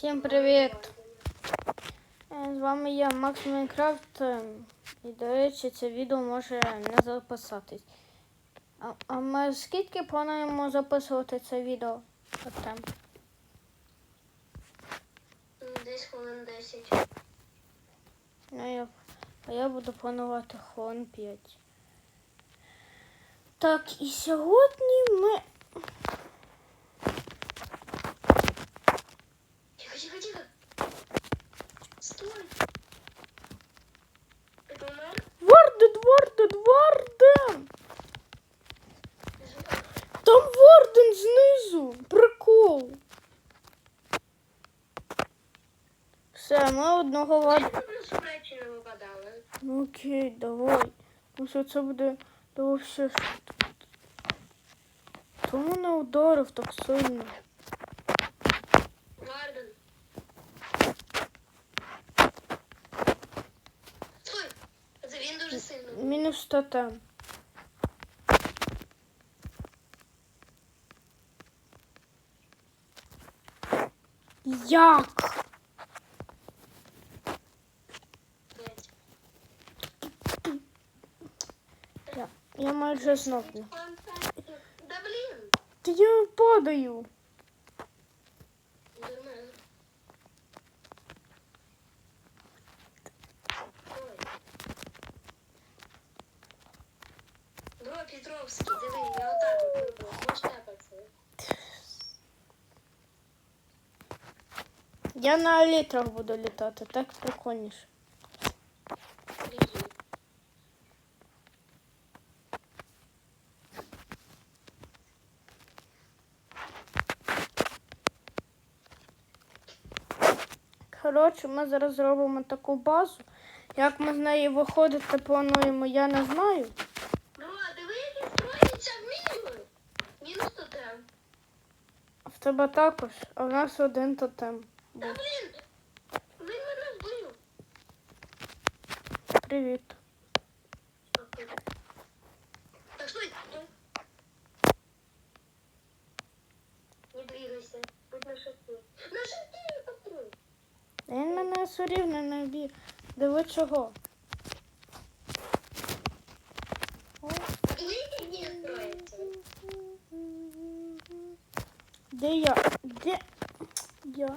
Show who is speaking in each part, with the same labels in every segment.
Speaker 1: Всім привіт! Е, З вами я, Макс Майнкрафт. е, І, до речі, це відео може не записатись. А, а ми скільки плануємо записувати це відео? Артем?
Speaker 2: Десь хвилин 10.
Speaker 1: Ну, я, а я буду планувати хвилин 5. Так, і сьогодні ми. Все, ми одного
Speaker 2: не.
Speaker 1: Ну окей, давай. Ну що це буде довше. Тому не ударив так сильно.
Speaker 2: Він дуже сильно.
Speaker 1: Мінус тотем. Як? майже знов. не.
Speaker 2: Да блін.
Speaker 1: Та я падаю.
Speaker 2: Нормально. Ой. Бро, Петровський, диви, я отак от роблю. Можеш тепатися.
Speaker 1: Я на літрах буду літати, так прикольніше. Коротше, ми зараз зробимо таку базу. Як ми з неї виходити плануємо, я не знаю.
Speaker 2: Бро, диви, як строїться в мінімум. Мінус тотем.
Speaker 1: В тебе також, а в нас один тотем.
Speaker 2: Та
Speaker 1: був.
Speaker 2: блін, він мене вбив.
Speaker 1: Привіт.
Speaker 2: Так, стой. Не двигайся. Будь на шифті. На патруль.
Speaker 1: Він мене все не вб'є. Диви чого. Де я? Де я?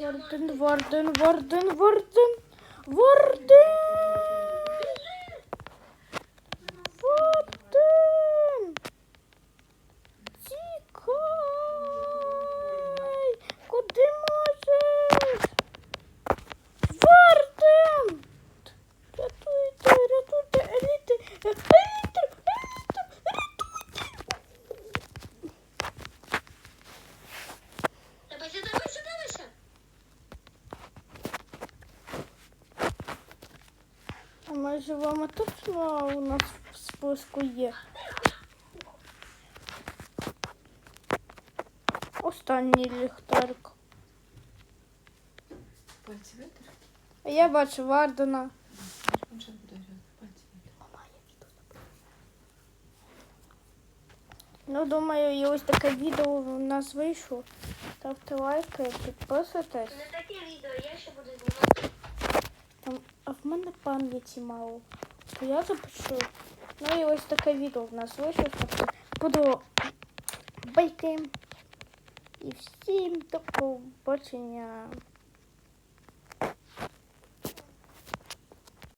Speaker 2: Vurdun, vurdun, vurdun,
Speaker 1: vurdun, vurdun. Живемо точно у нас в списку є. Останній ліхтарик.
Speaker 3: Пальці витер.
Speaker 1: А я бачу Вардена. Ну, думаю, і ось таке відео у нас вийшло. Ставте лайки, підписуйтесь.
Speaker 2: Не таке відео, я ще буду знімати.
Speaker 1: Там, в мене пам'яті мало. То я запишу. Ну і ось таке відео в нас вийшло. Буду байки. І всім до побачення.